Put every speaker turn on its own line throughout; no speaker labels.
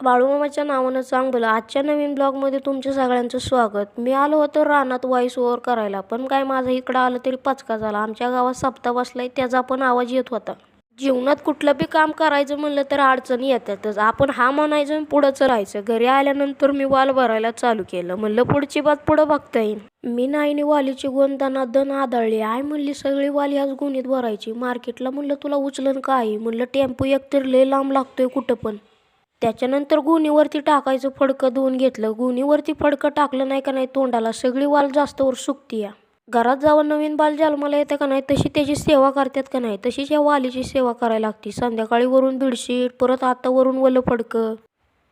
बाळूमामाच्या नावानं चांगलं आजच्या नवीन ब्लॉगमध्ये तुमच्या सगळ्यांचं स्वागत. मी आलो होतो रानात व्हॉइस ओव्हर करायला पण काय माझं इकडं आलं तरी पचका झाला. आमच्या गावात सप्ताह बसलाय त्याचा पण आवाज येत होता. जीवनात कुठलं बी काम करायचं म्हणलं तर अडचणी येतातच. आपण हा म्हणायचं आणि पुढंच राहायचं घरी आल्यानंतर मी वाल भरायला चालू केलं. म्हणलं पुढची बात पुढं बघता येईल मी नाईने वालीची गोंदाना दन आदळली. आय म्हणली सगळी वाली ह्याच गुणीत भरायची. मार्केटला म्हणलं तुला उचलन काय म्हणलं टेम्पो एकतर लय लांब लागतोय कुठं पण. त्याच्यानंतर गुणीवरती टाकायचं फडकं धुवून घेतलं. गुणीवरती फडकं टाकलं नाही का नाही तोंडाला? सगळी वाल जास्तवर सुकती या घरात जावं नवीन बाल जन्माला येतं का नाही? तशी त्याची सेवा करतात का नाही? तशीच या वालीची सेवा करायला लागते. संध्याकाळी वरून बेडशीट परत आता वरून वलं फडकं.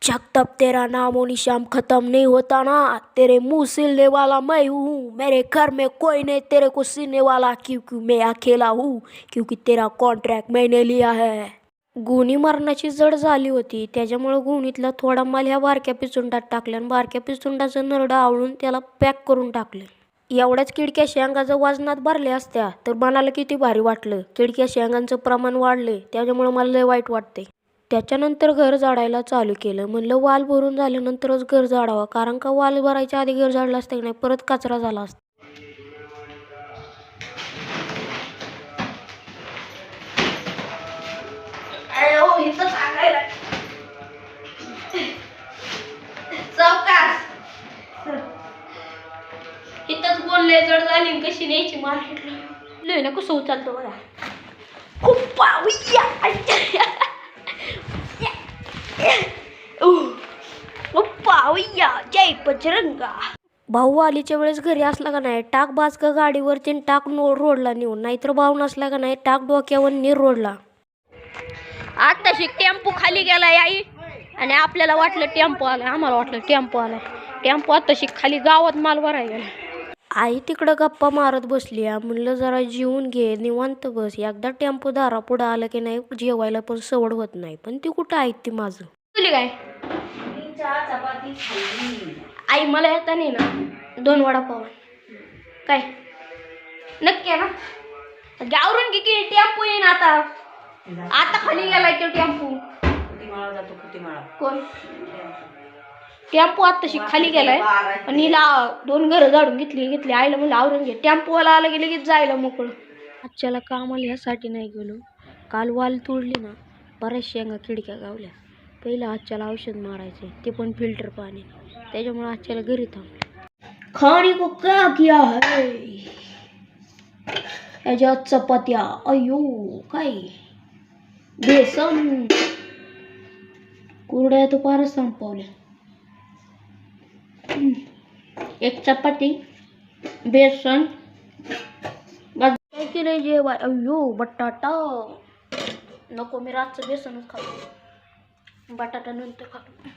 जब तेरा नामो निशाम खत्म नहीं होता ना. तेरे मुंह सिलने वाला मैं हूँ. मेरे घर में कोई नहीं. तेरे को सिलने वाला क्योंकि मैं अकेला हूँ. क्योंकि तेरा कॉन्ट्रैक्ट मैंने लिया है। गुणी मरणाची जड झाली होती. त्याच्यामुळं गुणीतला थोडा माल ह्या बारक्या पिचुंडात टाकल्या आणि बारक्या पिचुंडाचं नरडं आवळून त्याला पॅक करून टाकलं. एवढ्याच किडक्या शेंगाचं वजनात भरल्या असत्या तर मनाला किती भारी वाटलं. किडक्या शेंगांचं प्रमाण वाढले त्याच्यामुळं मला लय वाईट वाटते त्याच्यानंतर घर झाडायला चालू केलं. म्हणलं वाल भरून झाल्यानंतरच घर झाडावं कारण का वाल भरायच्या आधी घर झाडलं असतं की नाही? परत कचरा झाला असता. जड झाली कशी न्यायची मार्केटला लय ना कसं उचलतो बघा खूप पाऊया जय बजरंगा. भाऊ आलीच्या वेळेस घरी असला का नाही? टाक बाज का गाडीवरती आणि टाक नो रोडला नेऊन. नाहीतर भाऊ नसला का नाही टाक डोक्यावर नीर रोडला. आत्ताशी टेम्पो खाली गेलाय आई. आणि आपल्याला वाटलं टेम्पो आला आम्हाला वाटलं टेम्पो आला. टेम्पो आत्ताशी खाली गावात माल भरायला गेला आई तिकडं गप्पा मारत बसली आ. म्हणलं जरा जेवून घे निवांत बस. एकदा टेम्पो दारा पुढं आलं की नाही जेवायला पण सवड होत नाही. पण ती कुठं ऐकते ती माझं? तुली काय? आई मला येता नाही ना. दोन वडापाव. काय? नक्की आहे ना? गावरून घे की टेम्पो येईन आता. आता खाली गेलाय तो टेम्पो. कोण? टेम्पो आत्ताशी खाली गेलाय. आणि हिला दोन घरं झाडून घेतली घेतली. आईला म्हणलं आवरून घे टेम्पोवाला आला की लगेच जायला मोकळं. आजच्याला कामाला ह्यासाठी नाही गेलो. काल वाल तुडली ना बऱ्याच शेंगा खिडक्या गावल्या. पहिलं आजच्याला औषध मारायचे ते पण फिल्टर पाणी. त्याच्यामुळे आजच्याला घरी थांबले. खाणे को क्या किया है? ह्याच्यात चपात्या. अयो काय? बेसन. कुरड्या तर फारच संपवल्या. एक चपाती बेसन. बाकी काय केलं जेवाय? अयो बटाटा. नको मी रातचं बेसनच खातो. बटाटा नंतर खातो.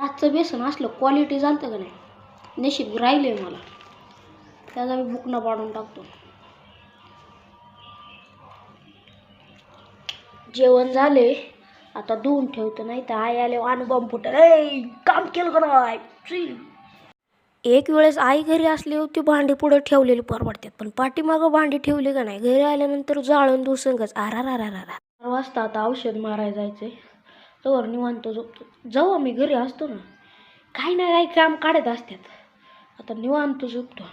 रातचं बेसन असलं क्वालिटी जाणतं का नाही? नशीब राहिले मला. त्याचा मी भुकणं पाडून टाकतो. जेवण झाले. आता धुवून ठेवतो नाही तर आई आले अनुभव फुटल. काम केलं का नाही? एक वेळेस आई घरी असली होती भांडी पुढं ठेवलेली परवडतात. पण पाठीमागं भांडी ठेवली का नाही? घरी आल्यानंतर जाळून दुसंगच आरा रा रा रा वाजता आता औषध मारायला जायचे तोवर निवांत झोपतो. जाऊ आम्ही घरी असतो ना. काही ना काही काम काढत असतात आता निवांत झोपतो.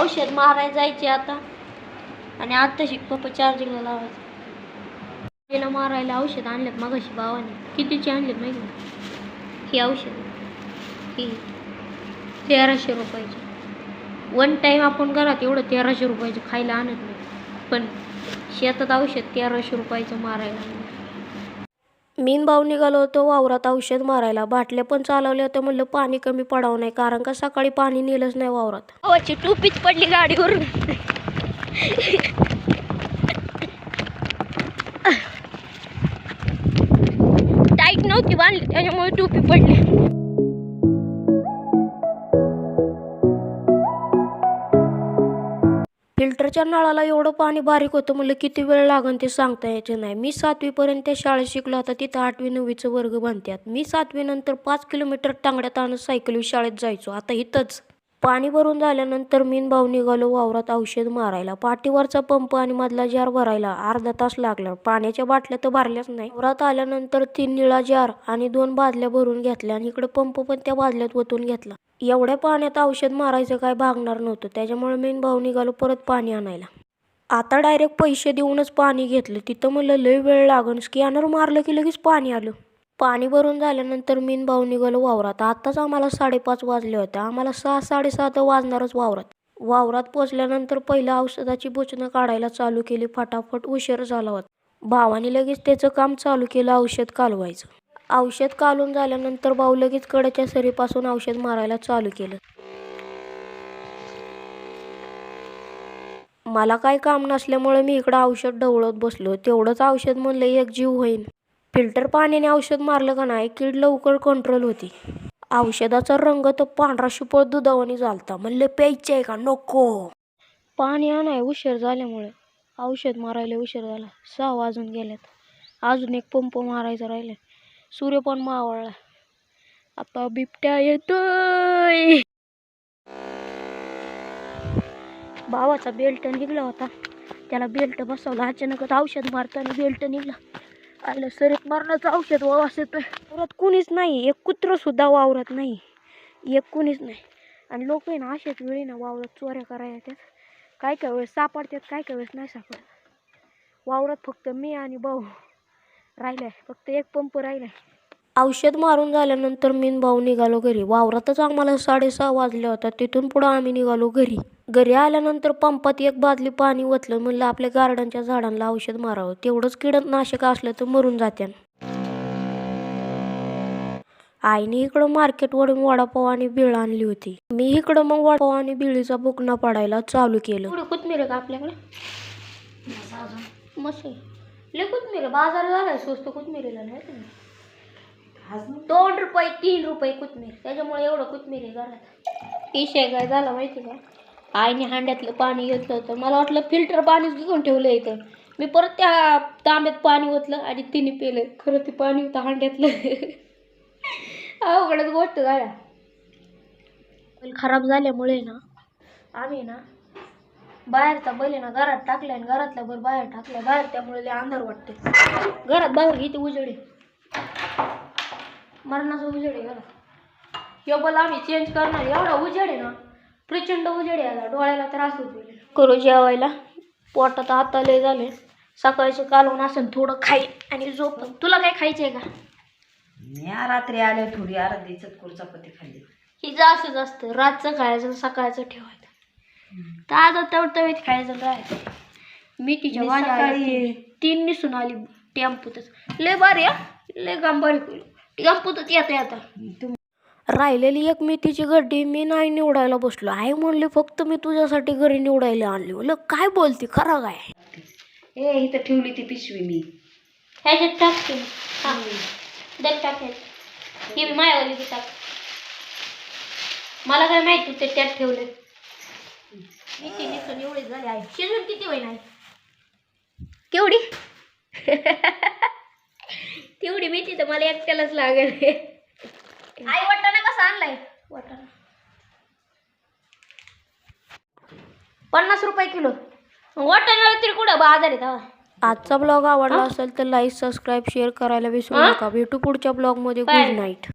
औषध मारायला जायचे आता. आणि आता शिक पप्पा चार्जिंगला लावायचं. तिला मारायला औषध आणलेत मगाशी भावाने. कितीची आणलेत माहिती ही औषध. ही तेराशे रुपयाची. वन टाईम आपण घरात एवढं तेराशे रुपयाचं खायला आणत नाही. पण शेतात औषध तेराशे रुपयाचं मारायला मीन भाऊ निघालो होतो वावरात औषध मारायला. बाटल्या पण चालवल्या होत्या म्हणलं पाणी कमी पडावं नाही कारण का सकाळी पाणी नेलंच नाही वावरात. भावाची टोपीच पडली गाडीवरून. टाईट नव्हती बांधली त्याच्यामुळे टोपी पडली. फिल्टरच्या नळाला एवढं पाणी बारीक होतं म्हणलं किती वेळ लागन ते सांगता यायचं नाही. मी सातवीपर्यंत त्या शाळेत शिकलो होता. तिथं आठवी नववीचं वर्ग बांधतात मी सातवीनंतर पाच किलोमीटर टांगड्यात आणून सायकली शाळेत जायचो. आता इथंच. पाणी भरून झाल्यानंतर मीन भाऊ निघालो वावरात औषध मारायला. पाठीवरचा पंप आणि मधला जार भरायला अर्धा तास लागला. पाण्याच्या बाटल्या तर भरल्याच नाही. वावरात आल्यानंतर तीन निळा जार आणि दोन बादल्या भरून घेतल्या आणि इकडे पंप पण त्या बादल्यात ओतून घेतला. एवढ्या पाण्यात औषध मारायचं काय भागणार नव्हतं. त्याच्यामुळे मीन भाऊ निघालो परत पाणी आणायला. आता डायरेक्ट पैसे देऊनच पाणी घेतलं. तिथं म्हणलं लय वेळ लागन. स्कॅनर मारलं की लगेच पाणी आलं. पाणी भरून झाल्यानंतर मीन भाऊ निघालो वावरात. आत्ताच आम्हाला साडेपाच वाजले होते. आम्हाला सहा साडेसात वाजणारच वावरात. वावरात पोचल्यानंतर पहिलं औषधाची बोचणं काढायला चालू केली. फटाफट उशीर झाला होता. भावाने लगेच त्याचं काम चालू केलं औषध कालवायचं. औषध कालून झाल्यानंतर भाऊ लगेच कडेच्या सरीपासून औषध मारायला चालू केलं. मला काय काम नसल्यामुळे मी इकडं औषध ढवळत बसलो. तेवढंच औषध म्हणलं एक जीव होईन. फिल्टर पाण्याने औषध मारलं का नाही कीड लवकर कंट्रोल होती. औषधाचा रंग तर पांढरा शुपळ दुधावानी झालता. म्हणलं प्यायचे आहे का? नको. पाणी आणाय उशीर झाल्यामुळे औषध मारायला उशीर झाला. सहा वाजून गेल्यात. अजून एक पंप मारायचा राहिला. सूर्य पण मावळला. आता बिबट्या येतोय. भावाचा बेल्ट निघला होता. त्याला बेल्ट बसवला. अचानकच औषध मारताना बेल्ट निघला. आलं सरेत मारण्याचं औषध वास येतोय. परत कुणीच नाही. एक कुत्र सुद्धा वावरत नाही. एक कुणीच नाही. आणि लोक आहे ना अशाच वेळी ना वावरात चोऱ्या करायला येतात. काय काय वेळेस सापडतात काय काय वेळेस नाही सापडत. वावरात फक्त मी आणि भाऊ. राहिलाय. फक्त एक पंप राहिलाय. औषध मारून झाल्यानंतर मीन भाऊ निघालो घरी. वावरातच आम्हाला साडेसहा वाजले होता. तिथून पुढं आम्ही निघालो घरी. घरी आल्यानंतर पंपात एक बादली पाणी ओतलं. म्हणलं आपल्या गार्डनच्या झाडांना औषध मारावं. तेवढंच कीडनाशक असलं तर मरून जात्यान. आईने इकडं मार्केटवरून वडापाव आणि बिळ आणली होती. मी इकडं मग वडापाव आणि बिळीचा बुकना पडायला चालू केलं. कोथमीर का आपल्याकडे? मस्त आहे. लय कोथमीर. बाजार झालाय स्वस्त कोथमिरीला नाही का? नाही? दोन रुपये तीन रुपये कोथमीर. त्याच्यामुळे एवढं कोथमीर आहे घरात. विषय काय झाला माहिती का? आईने हांड्यातलं पाणी घेतलं होतं. मला वाटलं फिल्टर पाणीच घेऊन ठेवलं इथं. मी परत त्या तांब्यात पाणी ओतलं आणि तिने पेलं. खरं ते पाणी होतं हांड्यातलं. अवघडच गोष्ट झाल्या खराब झाल्यामुळे ना आम्ही ना बाहेरचा बैल ना घरात टाकलाय आणि घरातल्या बर बाहेर टाकलाय. बाहेर त्यामुळे लय अंधार वाटते घरात बाहेर किती उजेड. मरणाचा उजेड आहे घरात ह्यो बल आम्ही चेंज करणार एवढा उजेड आहे ना प्रचंड उजेड आहे आता. डोळ्याला त्रास होतो करू जेवायला. पोटात आता लय झाले सकाळचं कालवून असेल थोडं खाई आणि झोप. तुला काय खायचंय का?
मी रात्री आले थोडी अर्धी चतकुर चपाती खाल्ली.
हिचं असंच असतं. रातचं खायचं सकाळचं ठेवायचं. ताजं टवटवीत खायचं राहायचं मी तिच्या
मी
माझ्या
सकाळी-
आईला तीन निसून आली टेम्पूतच. लय हा लय गांबारी होईल. टेम्पूतच येता येता राहिलेली एक मेथीची गड्डी मी नाही निवडायला बसलो. आई म्हणली फक्त मी तुझ्यासाठी घरी निवडायला आणली. म्हणलं काय बोलती? खरं काय?
ए इथं ठेवली ती पिशवी मी.
ह्याच्यात टाकते हा. ही मायावाली बी टाक. मला काय माहीत होते त्यात ठेवले झाली आहे शिजून किती होईल केवढी? तेवढी मेथी तर मला एकट्यालाच लागेल. आई वाटाणा कसा आणलाय? वाटाणा. पन्नास रुपये किलो. वाटाण्याला तरी कुठं? बाजार आहे आजचा ब्लॉग आवडला असेल तर लाईक सबस्क्राईब शेअर करायला विसरू नका. भेटू पुढच्या ब्लॉगमध्ये गुड नाईट